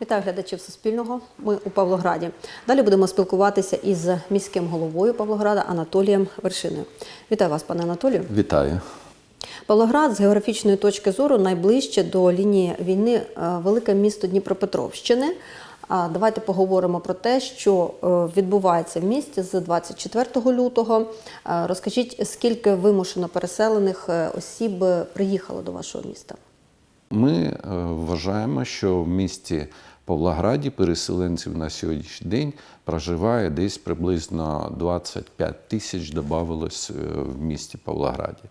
Вітаю глядачів Суспільного. Ми у Павлограді. Далі будемо спілкуватися із міським головою Павлограда Анатолієм Вершиною. Вітаю вас, пане Анатолію. Вітаю. Павлоград з географічної точки зору найближче до лінії війни е, велике місто Дніпропетровщини. А давайте поговоримо про те, що е, відбувається в місті з 24 лютого. Е, Розкажіть, скільки вимушено переселених осіб приїхало до вашого міста? Ми е, вважаємо, що в місті Павлограді переселенців на сьогоднішній день проживає десь приблизно 25 тисяч додавалось е, в місті Павлограді.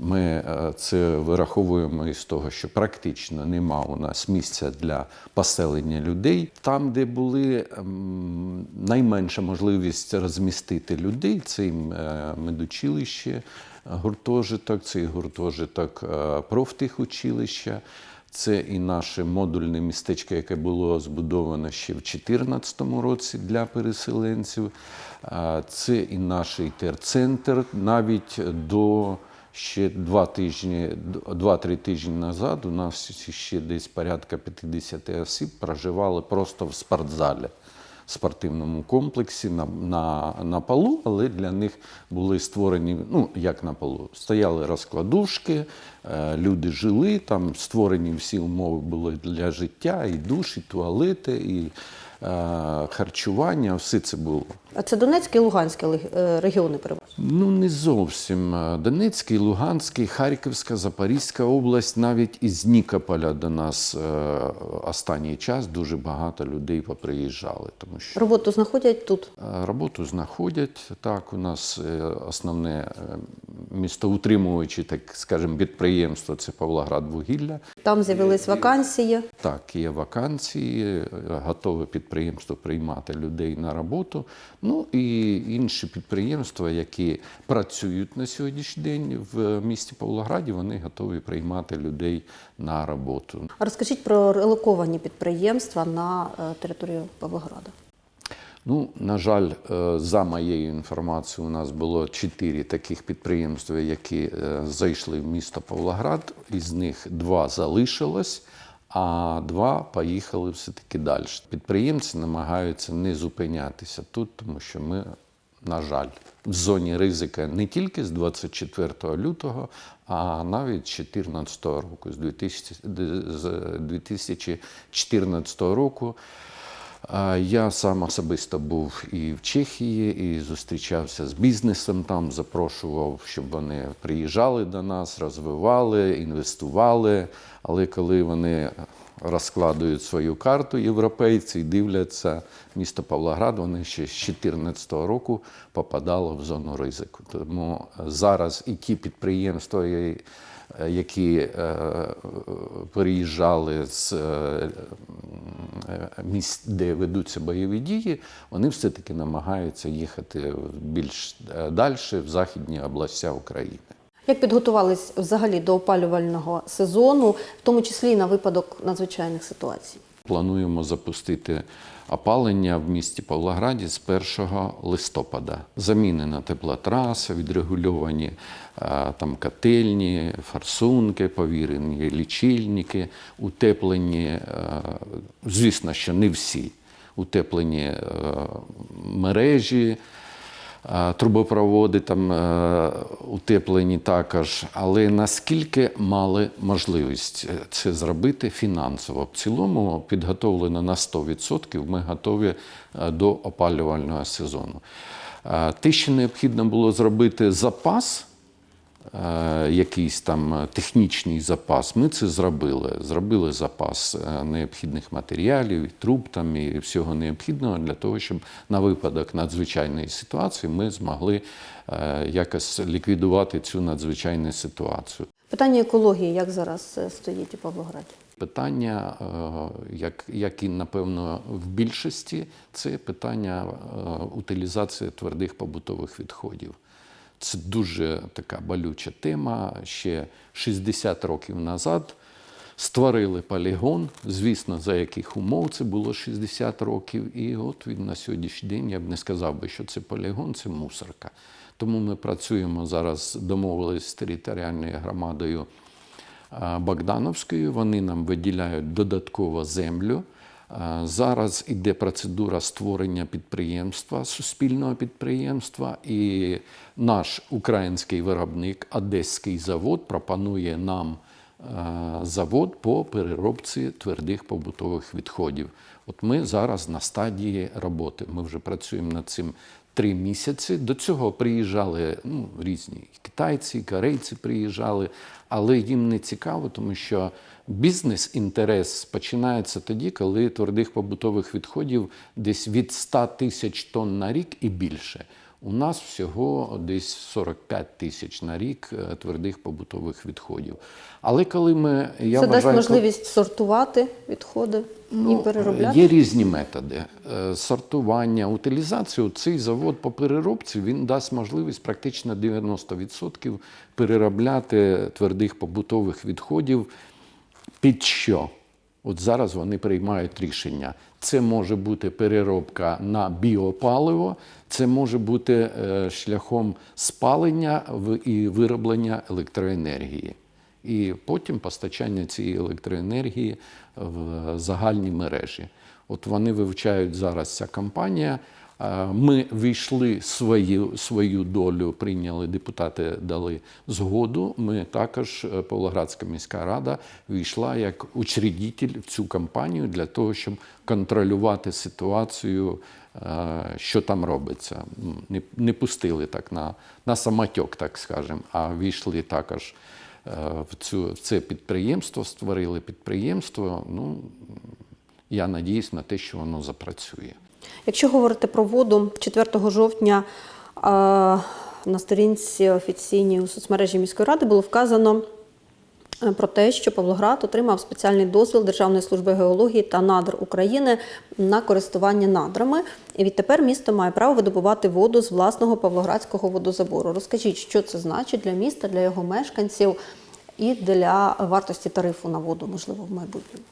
Ми е, це вираховуємо із того, що практично нема у нас місця для поселення людей. Там, де були ем, найменша можливість розмістити людей, це е, медучилище, гуртожиток, це і гуртожиток е, профтехучилища. Це і наше модульне містечко, яке було збудовано ще в 2014 році для переселенців. Це і наш ІТР-центр навіть до ще два тижні, два-три тижні назад у нас ще десь порядка 50 осіб проживали просто в спортзалі. Спортивному комплексі на, на, на полу, але для них були створені, ну як на полу, стояли розкладушки, е, люди жили, там створені всі умови були для життя, і душ, і туалети, і е, харчування, все це було. А це Донецьке і Луганське е, регіони переважно? Ну, не зовсім. Донецький, Луганський, Харківська, Запорізька область, навіть із Нікополя до нас е, останній час дуже багато людей поприїжджали, тому що Роботу знаходять тут. Е, Роботу знаходять. Так, у нас е, основне е, містоутримуюче, так скажемо, підприємство це Павлоград-Вугілля. Там з'явились вакансії. Так, є вакансії, е, готове підприємство приймати людей на роботу. Ну і інші підприємства, які працюють на сьогоднішній день в місті Павлограді, вони готові приймати людей на роботу. А Розкажіть про релоковані підприємства на е, територію Павлограда. Ну, на жаль, е, за моєю інформацією, у нас було чотири таких підприємства, які е, зайшли в місто Павлоград. Із них два залишилось, а два поїхали все-таки далі. Підприємці намагаються не зупинятися тут, тому що ми, на жаль, в зоні ризика не тільки з 24 лютого, а навіть з 2014 року, з 2000 з 2014 року. Я сам особисто був і в Чехії, і зустрічався з бізнесом там, запрошував, щоб вони приїжджали до нас, розвивали, інвестували. Але коли вони розкладують свою карту, європейці і дивляться місто Павлоград, вони ще з 2014 року попадало в зону ризику. Тому зараз і ті підприємства, які е, переїжджали з е, місць, де ведуться бойові дії, вони все-таки намагаються їхати більш далі, в західні області України. Як підготувались взагалі до опалювального сезону, в тому числі і на випадок надзвичайних ситуацій? Плануємо запустити опалення в місті Павлограді з 1 листопада. Замінена теплотраса, відрегульовані е, там котельні, форсунки, повірені лічильники, утеплені, е, звісно, що не всі, утеплені е, мережі. Е, Трубопроводи там е, утеплені також, але наскільки мали можливість е, це зробити фінансово? В цілому підготовлено на 100%, ми готові до опалювального сезону. Те, що необхідно було зробити запас, якийсь там е, технічний запас, ми це зробили. Зробили запас е, необхідних матеріалів, труб там і всього необхідного для того, щоб на випадок надзвичайної ситуації ми змогли е, якось ліквідувати цю надзвичайну ситуацію. Питання екології як зараз е, стоїть у Павлограді? Питання, е, як, як і напевно в більшості, це питання е, утилізації твердих побутових відходів. Це дуже така болюча тема. Ще 60 років назад створили полігон. Звісно, за яких умов це було 60 років. І от він на сьогоднішній день я б не сказав би, що це полігон, це мусорка. Тому ми працюємо зараз, домовились з територіальною громадою. Богдановською. Вони нам виділяють додатково землю. Зараз іде процедура створення підприємства, суспільного підприємства, і наш український виробник, Одеський завод, пропонує нам е, завод по переробці твердих побутових відходів. От ми зараз на стадії роботи. Ми вже працюємо над цим три місяці. До цього приїжджали ну, різні китайці, корейці приїжджали, але їм не цікаво, тому що бізнес-інтерес починається тоді, коли твердих побутових відходів десь від 100 тисяч тонн на рік і більше. У нас всього десь 45 тисяч на рік е, твердих побутових відходів. Але коли ми я Це дасть можливість сортувати відходи і переробляти. Ну, Є різні методи Е, сортування, утилізацію. Цей завод по переробці він дасть можливість практично 90% переробляти твердих побутових відходів під що? От зараз вони приймають рішення. Це може бути переробка на біопаливо, це може бути е, шляхом спалення і вироблення електроенергії. І потім постачання цієї електроенергії в загальні мережі. От вони вивчають зараз ця компанія. Ми війшли свою, свою долю, прийняли депутати, дали згоду. Ми також, е, Павлоградська міська рада, війшла як учредитель в цю компанію для того, щоб контролювати ситуацію, е, що там робиться. Не, не пустили так на, на самотьок, так скажемо, а війшли також е, в, цю, в це підприємство, створили підприємство. Ну, я надіюсь на те, що воно запрацює. Якщо говорити про воду, 4 жовтня е, на сторінці офіційній у соцмережі міської ради було вказано е, про те, що Павлоград отримав спеціальний дозвіл Державної служби геології та надр України на користування надрами. І відтепер місто має право видобувати воду з власного павлоградського водозабору. Розкажіть, що це значить для міста, для його мешканців і для вартості тарифу на воду, можливо, в майбутньому.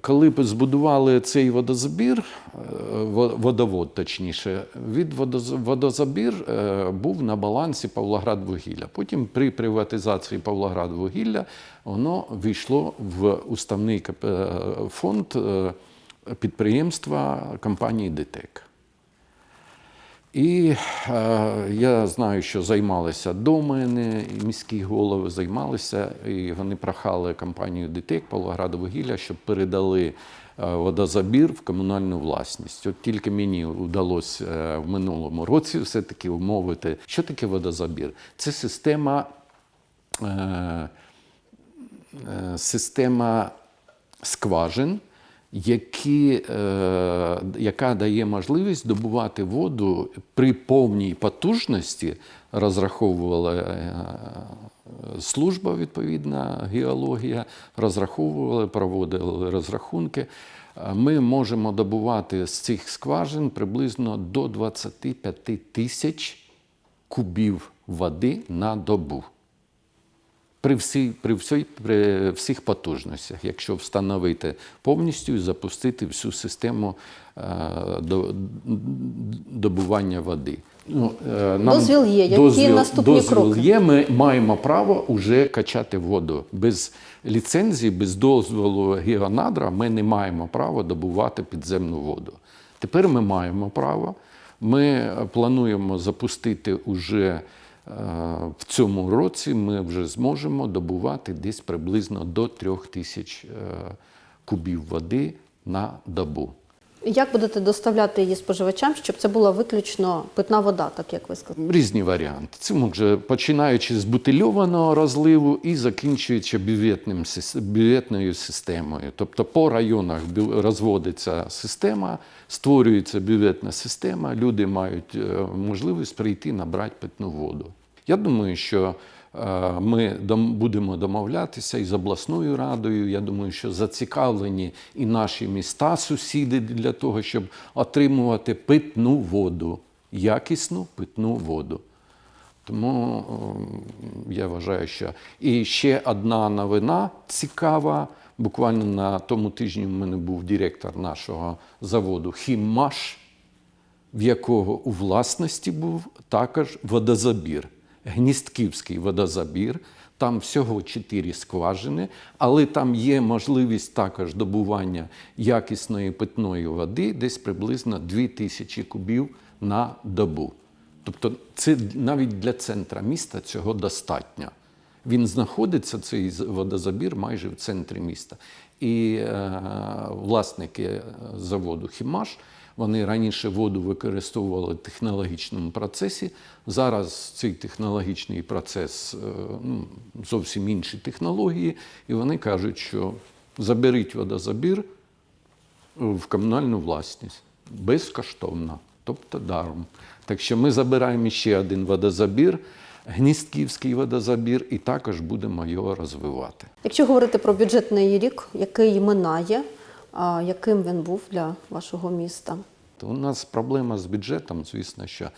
Коли б збудували цей водозабір, е, водовод точніше, від водоз- водозабір е, був на балансі Павлоградвугілля. Потім при приватизації Павлоградвугілля воно війшло в уставний е, фонд підприємства компанії ДТЕК. І е, я знаю, що займалися до мене, міські голови займалися, і вони прохали компанію ДТЕК Павлоградовугілля, щоб передали е, водозабір в комунальну власність. От тільки мені вдалося е, в минулому році все-таки умовити, що таке водозабір. Це система. Е, е, система скважин, які, е, яка дає можливість добувати воду при повній потужності, розраховувала е, служба відповідна геологія, розраховували, проводили розрахунки. Ми можемо добувати з цих скважин приблизно до 25 тисяч кубів води на добу. При, всій, при, всій, при всіх потужностях, якщо встановити повністю і запустити всю систему е, до, добування води. Ну, е, нам Дозвіл є. Які наступні дозвіл кроки? є. Ми маємо право вже качати воду. Без ліцензії, без дозволу геонадра ми не маємо права добувати підземну воду. Тепер ми маємо право. Ми плануємо запустити уже в цьому році. Ми вже зможемо добувати десь приблизно до трьох тисяч е, кубів води на добу. Як будете доставляти її споживачам, щоб це була виключно питна вода, так як ви сказали? Різні варіанти. Це може починаючи з бутильованого розливу і закінчуючи бюветним, бюветною системою. Тобто по районах розводиться система, створюється бюветна система, люди мають е, можливість прийти набрати питну воду. Я думаю, що е, ми будемо домовлятися із обласною радою. Я думаю, що зацікавлені і наші міста, сусіди для того, щоб отримувати питну воду, якісну питну воду. Тому е, я вважаю, що і ще одна новина цікава. Буквально на тому тижні в мене був директор нашого заводу Хіммаш, в якого у власності був також водозабір, Гністківський водозабір. Там всього чотири скважини, але там є можливість також добування якісної питної води, десь приблизно 2000 кубів на добу. Тобто, це навіть для центра міста цього достатньо. Він знаходиться, цей водозабір, майже в центрі міста. І е, власники заводу Хімаш вони раніше воду використовували в технологічному процесі. Зараз цей технологічний процес е, ну, зовсім інші технології, і вони кажуть, що заберіть водозабір в комунальну власність безкоштовно, тобто даром. Так що ми забираємо ще один водозабір, Гністківський водозабір, і також будемо його розвивати. Якщо говорити про бюджетний рік, який минає, а, яким він був для вашого міста? То У нас проблема з бюджетом, звісно, що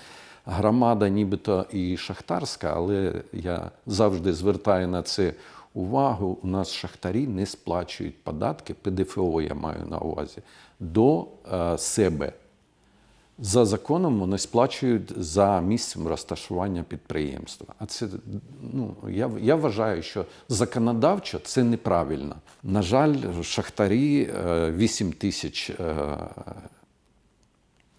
громада нібито і шахтарська, але я завжди звертаю на це увагу. У нас шахтарі не сплачують податки, ПДФО я маю на увазі, до е, себе. За законом вони сплачують за місцем розташування підприємства. А це ну я, я вважаю, що законодавчо це неправильно. На жаль, шахтарі е, 8 тисяч е,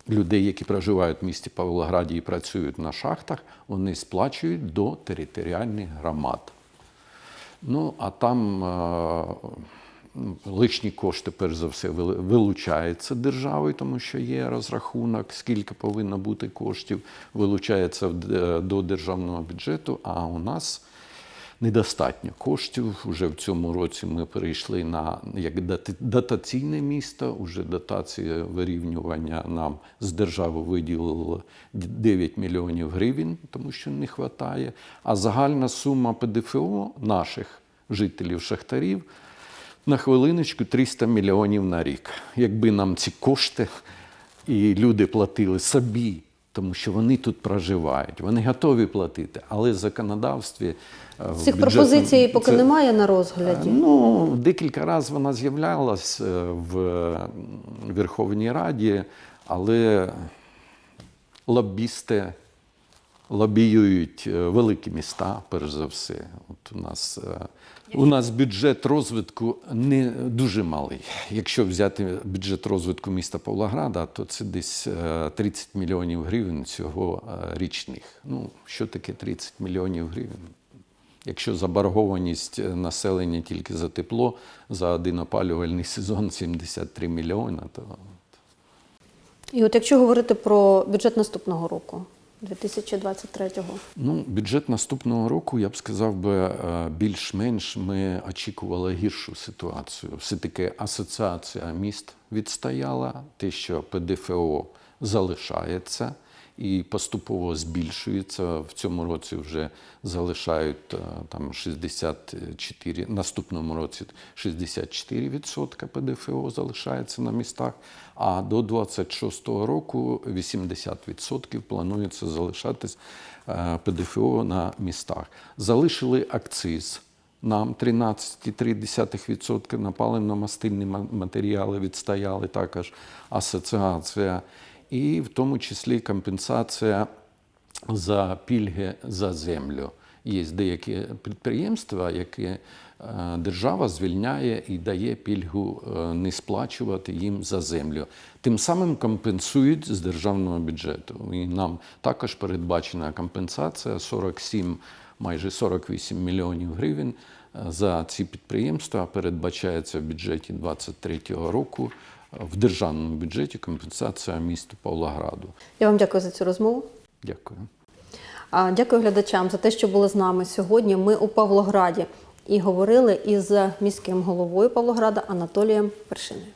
людей, які проживають в місті Павлограді і працюють на шахтах, вони сплачують до територіальних громад. Ну, а там е, лишні кошти, перш за все, вилучаються державою, тому що є розрахунок, скільки повинно бути коштів, вилучається до державного бюджету, а у нас недостатньо коштів. Уже в цьому році ми перейшли на як дотаційне місто. Уже дотація вирівнювання нам з держави виділило 9 мільйонів гривень, тому що не вистачає. А загальна сума ПДФО наших жителів шахтарів на хвилиночку 300 мільйонів на рік. Якби нам ці кошти і люди платили собі, тому що вони тут проживають, вони готові платити, але в законодавстві е, Цих пропозицій поки це- немає на розгляді. Ну, декілька разів вона з'являлась е, в Верховній Раді, але лобісти лобіюють е, великі міста, перш за все. От у нас, е, у нас бюджет розвитку не дуже малий. Якщо взяти бюджет розвитку міста Павлограда, то це десь е, 30 мільйонів гривень цього е, річних. Ну, що таке 30 мільйонів гривень? Якщо заборгованість е, населення тільки за тепло за один опалювальний сезон 73 мільйона, то І от якщо говорити про бюджет наступного року, 2023-го, ну, бюджет наступного року, я б сказав би, е, більш-менш ми очікували гіршу ситуацію. Все-таки асоціація міст відстояла, те, що ПДФО залишається і поступово збільшується. В цьому році вже залишають е, там 64, наступному році 64% ПДФО залишається на містах, а до 26-го року 80% планується залишатись е, ПДФО на містах. Залишили акциз. Нам 13,3% на паливно-мастильні матеріали відстояли також асоціація, і в тому числі компенсація за пільги за землю. Є деякі підприємства, які е, держава звільняє і дає пільгу е, не сплачувати їм за землю. Тим самим компенсують з державного бюджету. І нам також передбачена компенсація 47, майже 48 мільйонів гривень е, за ці підприємства. Передбачається в бюджеті 2023 року. В державному бюджеті компенсація місту Павлограду. я вам дякую за цю розмову. Дякую. Дякую глядачам за те, що були з нами сьогодні. Ми у Павлограді і говорили із міським головою Павлограда Анатолієм Першиною.